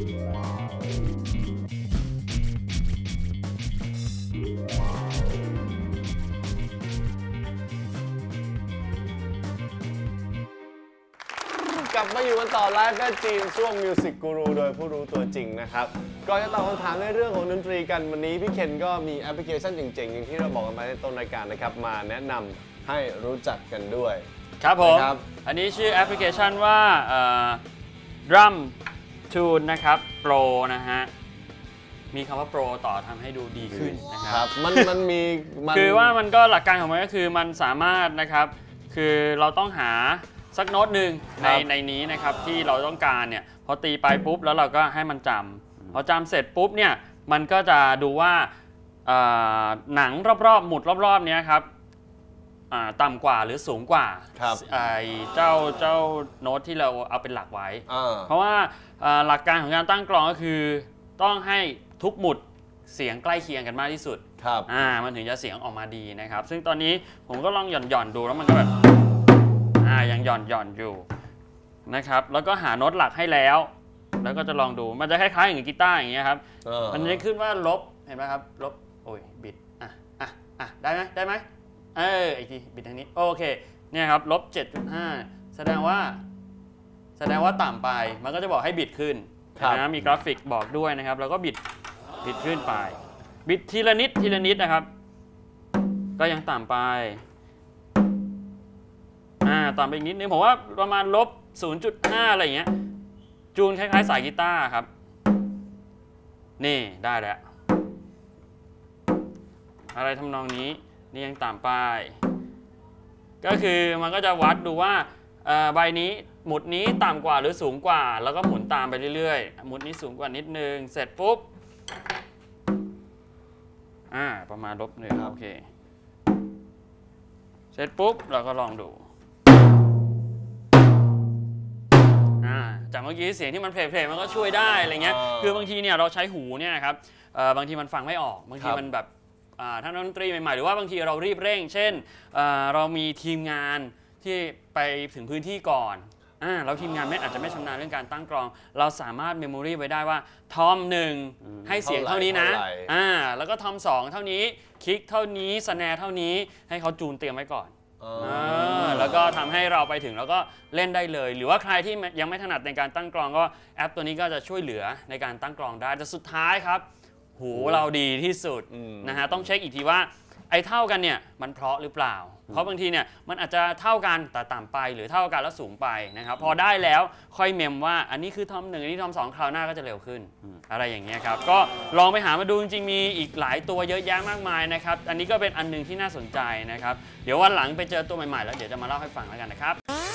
กลับมาอยู่กันต่อไลฟ์แม่จีนช่วงมิวสิกกูรูโดยผู้รู้ตัวจริงนะครับก่อนจะตอบคำถามในเรื่องของดนตรีกันวันนี้พี่เคนก็มีแอปพลิเคชันเจ๋งๆอย่างที่เราบอกกันไปในต้นรายการนะครับ มาแนะนำให้รู้จักกันด้วย ครับผมบอันนี้ชื่อแอปพลิเคชันว่าดรัม Drum Tune นะครับ Pro นะฮะ มีคำว่า Pro ต่อทำให้ดูดีขึ้นนะคครัรับ บ มันมันมีมัน คือว่ามันก็หลักการของมันก็คือมันสามารถนะครับ คือเราต้องหาสักโน้ตหนึ่งในในนี้นะครับที่เราต้องการเนี่ยพอตีไปปุ๊บแล้วเราก็ให้มันจำพอจำเสร็จปุ๊บเนี่ยมันก็จะดูว่าเอ่อหนังรอบๆ หมุดรอบๆเนี้ยครับอ่า ต่ำกว่าหรือสูงกว่าครับไอ้เจ้าเจ้าโน้ตที่เราเอาเป็นหลักไว้อ่าเพราะว่าเอ่อหลักการของการตั้งกลองก็คือ ต้องให้ทุกหมุดเสียงใกล้เคียงกันมากที่สุดครับอ่ามันถึงจะเสียงออกมาดีนะครับ ซึ่งตอนนี้ผมก็ลองหย่อนหย่อนๆดูแล้วมันก็แบบอ่ายังหย่อนหย่อนๆอยู่นะครับ แล้วก็หาโน้ตหลักให้แล้ว แล้วก็จะลองดูมันจะคล้ายๆอย่างกีตาร์อย่างเงี้ยครับเออมันจะขึ้นว่าลบเห็นไหมครับลบโอ้ยบิดอะอะอะได้ไหมได้ไหม เอออีกทีบิดทางนี้โอเคเนี่ยครับลบ7.5 แสดงว่า แสดงว่าต่ำไป มันก็จะบอกให้บิดขึ้นครับนะมีกราฟิกบอกด้วยนะครับ แล้วก็บิดบิดขึ้นไป บิดทีละนิดทีละนิดนะครับ ก็ยังต่ำไปอ่าต่ำไปอีกนิดนึงผมว่าประมาณลบ 0.5 อะไรอย่างเงี้ยจูนคล้าย ๆ สายกีตาร์ครับ นี่ได้แล้ว อะไรทำนองนี้ นี่ยังต่ำไปก็คือมันก็จะวัดดูว่าเอ่อใบนี้หมุดนี้ต่ำกว่าหรือสูงกว่า แล้วก็หมุนตามไปเรื่อยๆ หมุดนี้สูงกว่านิดนึง เสร็จปุ๊บอ่าประมาณลบหนึ่งครับโอเค เสร็จปุ๊บเราก็ลองดูอ่าจากเมื่อกี้เสียงที่มันเพลย์ๆมันก็ช่วยได้อะไรเงี้ยอ่าคือบางทีเนี่ยเราใช้หูเนี่ยนะครับเอ่อบางทีมันฟังไม่ออก บางทีครับมันแบบ อ่าถ้านักดนตรีใหม่ๆ หรือว่าบางทีเรารีบเร่ง เช่นเอ่อเรามีทีมงานที่ไปถึงพื้นที่ก่อนอ่าแล้วทีมงานไม่อาจจะไม่ชำนาญเรื่องการตั้งกลอง เราสามารถเมมโมรีไว้ได้ว่า ทอมหนึ่งให้เสียงเท่านี้นะเท่าไหร่อ่าแล้วก็ทอมสองเท่านี้คลิกเท่านี้สแนร์เท่านี้ให้เขาจูนเตรียมไว้ก่อนเออ่อาแล้วก็ทำให้เราไปถึงแล้วก็เล่นได้เลย หรือว่าใครที่ยังไม่ถนัดในการตั้งกลองก็แอปตัวนี้ก็จะช่วยเหลือในการตั้งกลองได้แต่สุดท้ายครับ หูเราดีที่สุดอืมนะฮะต้องเช็คอีกทีว่าไอ้เท่ากันเนี่ยมันเพราะหรือเปล่า เพราะบางทีเนี่ยมันอาจจะเท่ากันแต่ต่ำไปหรือเท่ากันแล้วสูงไปนะครับพอได้แล้วค่อยเมมว่าอันนี้คือทอมหนึ่งอันนี้ทอมสองคราวหน้าก็จะเร็วขึ้น อะไรอย่างเงี้ยครับก็ลองไปหามาดูจริงๆมีอีกหลายตัวเยอะแยะมากมายนะครับอันนี้ก็เป็นอันหนึงที่น่าสนใจนะครับเดี๋ยววันหลังไปเจอตัวใหม่ๆแล้วเดี๋ยวจะมาเล่าให้ฟังแล้วกันนะครับ